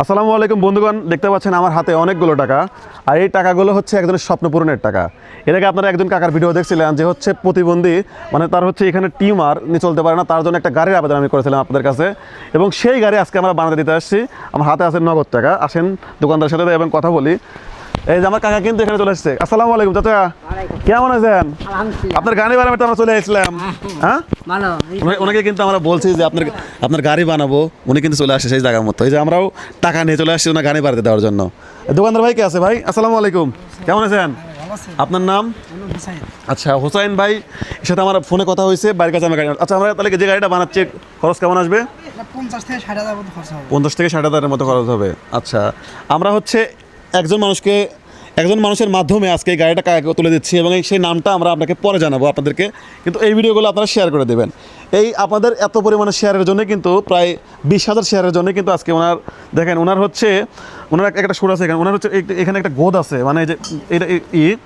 আসসালামু আলাইকুম বন্ধুগণ, দেখতে পাচ্ছেন আমার হাতে অনেকগুলো টাকা। আর এই টাকাগুলো হচ্ছে একজনের স্বপ্ন পূরণের টাকা। এর আগে আপনারা একজন কাকার ভিডিও দেখছিলেন যে হচ্ছে প্রতিবন্ধী মানে তার হচ্ছে এখানে টিউমার নিয়ে চলতে পারে না, তার জন্য একটা গাড়ির আবেদন আমি করেছিলাম আপনাদের কাছে। এবং সেই গাড়ি আজকে আমরা বানাতে দিতে আসছি। আমার হাতে আছে নগদ টাকা। আসেন দোকানদার সাথে এবং কথা বলি। এই যে আমার কাকা কিন্তু এখানে চলে এসছে আসসালামু আলাইকুম চাচা। কেমন আছেন? আপনার গাড়ি বানাতে আমরা চলে এসেছিলাম হ্যাঁ ভালো। ওনাকে কিন্তু আমরা বলছি যে আপনার আপনার গাড়ি বানাবো। উনি কিন্তু চলে আসে সেই জায়গার মতো। এই যে আমরাও টাকা নিয়ে চলে আসছি ওনার গাড়ি বাড়িতে দেওয়ার জন্য। দোকানদার ভাই কে আছে ভাই? আসসালামু আলাইকুম। কেমন আছেন? আপনার নাম? আচ্ছা হোসাইন ভাই এর সাথে আমার ফোনে কথা হয়েছে বাড়ির কাছে আমার গাড়ি আচ্ছা আমরা তাহলে যে গাড়িটা বানাচ্ছি খরচ কেমন আসবে? পঞ্চাশ থেকে ষাট হাজার মতো খরচা হবে। পঞ্চাশ থেকে ষাট হাজারের মতো খরচ হবে। আচ্ছা আমরা হচ্ছে একজন মানুষকে, একজন মানুষের মাধ্যমে আজকে এই গাড়িটা তুলে দিচ্ছি এবং সেই নামটা আমরা আপনাকে পরে জানাব আপনাদেরকে। কিন্তু এই ভিডিওগুলো আপনারা শেয়ার করে দেবেন। এই আপনাদের এত পরিমাণে শেয়ারের জন্য কিন্তু প্রায় বিশ হাজার শেয়ারের জন্য কিন্তু আজকে ওনার, দেখেন, ওনার হচ্ছে, ওনার এক- একটা সুর আছে এখানে, ওনার হচ্ছে এখানে একটা গোদ আছে মানে যে, এটা, ই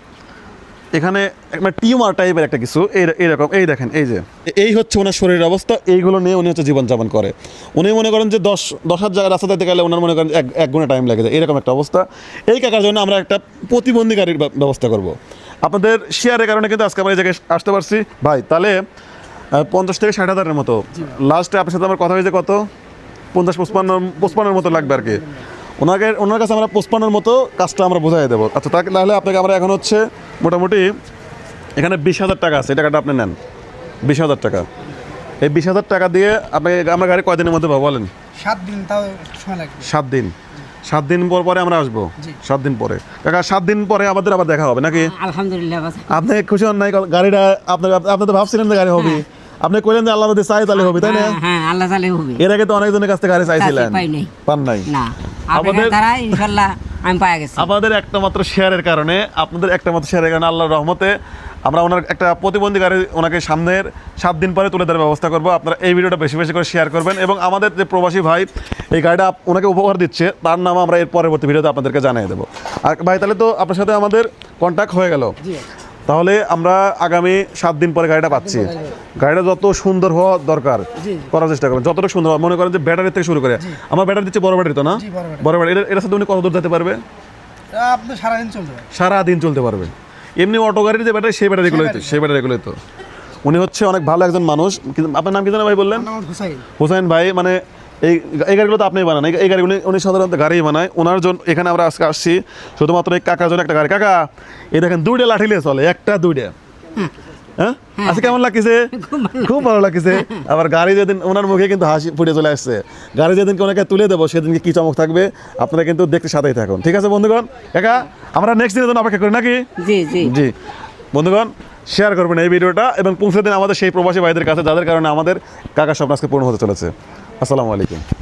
এখানে এক- মানে টিউমার টাইপের একটা কিছু এই এইরকম এই দেখেন এই যে। এই হচ্ছে ওনার শরীরের অবস্থা এইগুলো নিয়ে উনি হচ্ছে জীবনযাপন করে। উনি মনে করেন যে দশ দশ হাজার জায়গায় রাস্তা দিতে গেলে ওনার মনে করেন এক এক গুণে টাইম লাগে যায় এরকম একটা অবস্থা। এই কাকার জন্য আমরা একটা প্রতিবন্ধী গাড়ির ব্যবস্থা করব। আপনাদের শেয়ারের কারণে কিন্তু আজকে আমরা এই জায়গায় আসতে পারছি। ভাই তাহলে পঞ্চাশ থেকে ষাট হাজারের মতো। লাস্টে আপনার সাথে আমার কথা হয়েছে কত? পঞ্চাশ পঁচপান্ন পঁচপান্নের মতো লাগবে আর কি। ওনাকে ওনার কাছে আমরা পঁচপান্নের মতো কাজটা আমরা বোঝাই দেবো। আচ্ছা তাকে তাহলে আপনাকে আমরা এখন হচ্ছে মোটামুটি এখানে বিশ হাজার টাকা আছে এই টাকাটা আপনি নেন। বিশ হাজার টাকা। এই বিশ হাজার টাকা দিয়ে আপনি আমরা গাড়ি কয়দিনের মধ্যে পাবো বলেন? সাত দিন তাও সময় লাগবে। সাত দিন। সাত দিন পর পরে আমরা আসব? সাত দিন পরে। কাকা সাত দিন পরে আমাদের আবার দেখা হবে নাকি? আলহামদুলিল্লাহ আপনি খুশি হন নাই? গাড়িটা আপনার আপনি তো ভাবছিলেন যে গাড়ি হবে। আপনি কইলেন যে আল্লাহ যদি চাই তাহলে হবে তাই না? হ্যাঁ, হ্যাঁ আল্লাহ তালে হবে। এর আগে তো অনেকজনের কাছ থেকে গাড়ি চাইছিলেন। পাই নাই। পান নাই। না আমাদের- দ্বারা ইনশাল্লাহ আমি পাওয়া গেছি। আমাদের একটা মাত্র শেয়ারের কারণে আপনাদের একটা মাত্র শেয়ারের কারণে আল্লাহর রহমতে আমরা ওনার একটা প্রতিবন্ধী গাড়ি ওনাকে সামনের সাত দিন পরে তুলে দেওয়ার ব্যবস্থা করব। আপনারা এই ভিডিওটা বেশি বেশি করে শেয়ার করবেন এবং আমাদের যে প্রবাসী ভাই এই গাড়িটা ওনাকে উপহার দিচ্ছে তার নাম আমরা এর পরবর্তী ভিডিওতে আপনাদেরকে জানিয়ে দেবো। আর ভাই তাহলে তো আপনার সাথে আমাদের কন্ট্যাক্ট হয়ে গেল। তাহলে আমরা আগামী সাত দিন পরে গাড়িটা পাচ্ছি। গাড়িটা যত সুন্দর হওয়া দরকার করার চেষ্টা করবেন। যতটা সুন্দর। মনে করেন যে ব্যাটারি থেকে শুরু করে। আমার ব্যাটারি দিচ্ছে বড় ব্যাটারি তো না? বড় ব্যাটারি। এটার সাথে উনি কত দূর যেতে পারবে? সারাদিন চলতে পারে সারা দিন চলতে পারবে। এমনি অটো গাড়ির যে ব্যাটারি সেই ব্যাটারিগুলোই তো সেই ব্যাটারিগুলোই তো। উনি হচ্ছে অনেক ভালো একজন মানুষ। কিন্তু আপনার নাম কি জানেন ভাই বললেন? হুসাইন ভাই মানে এই এই গাড়িগুলো তো আপনি বানান। এই- গাড়িগুলো উনি সাধারণত গাড়ি বানায়। ওনার জন্য এখানে আমরা আজকে আসছি। শুধুমাত্র এই কাকার জন্য একটা গাড়ি। কাকা এই দেখেন দুইটা লাঠি নিয়ে চলে একটা দুইটা। হ্যাঁ? আজকে কেমন লাগছে খুব ভালো লাগছে আবার গাড়ি যেদিন ওনার মুখে কিন্তু হাসি ফুটে চলে আসছে। গাড়ি যেদিনকে ওনাকে তুলে দেবো সেদিনকে কি চমক থাকবে আপনারা কিন্তু দেখতে সাথেই থাকুন। ঠিক আছে বন্ধুগণ? কাকা আমরা নেক্সট দিনের জন্য অপেক্ষা করি নাকি? জি জি। জি। বন্ধুগণ শেয়ার করবেন এই ভিডিওটা এবং পৌঁছে দিন আমাদের সেই প্রবাসী ভাইদের কাছে যাদের কারণে আমাদের কাকার স্বপ্ন আজকে পূর্ণ হতে চলেছে। আসসালামু আলাইকুম।